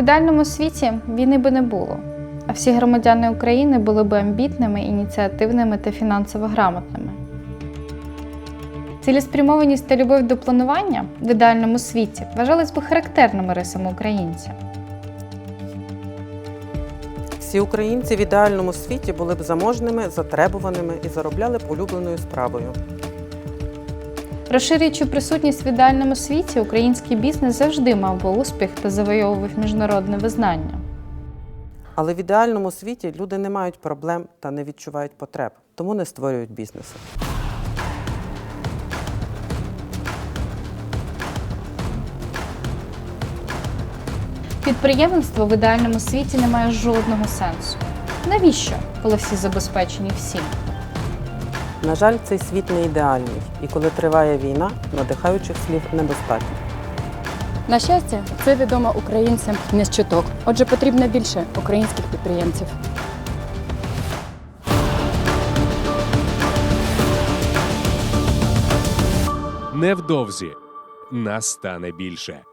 Ідеальному світі війни би не було, а всі громадяни України були б амбітними, ініціативними та фінансово грамотними. Цілеспрямованість та любов до планування в ідеальному світі вважались би характерними рисами українця. Всі українці в ідеальному світі були б заможними, затребуваними і заробляли б улюбленою справою. Розширюючи присутність в ідеальному світі, український бізнес завжди мав би успіх та завойовував міжнародне визнання. Але в ідеальному світі люди не мають проблем та не відчувають потреб, тому не створюють бізнеси. Підприємництво в ідеальному світі не має жодного сенсу. Навіщо, коли всі забезпечені всім? На жаль, цей світ не ідеальний, і коли триває війна, надихаючих слів недостатньо. На щастя, це відомо українцям не з чуток. Отже, потрібно більше українських підприємців. Невдовзі нас стане більше.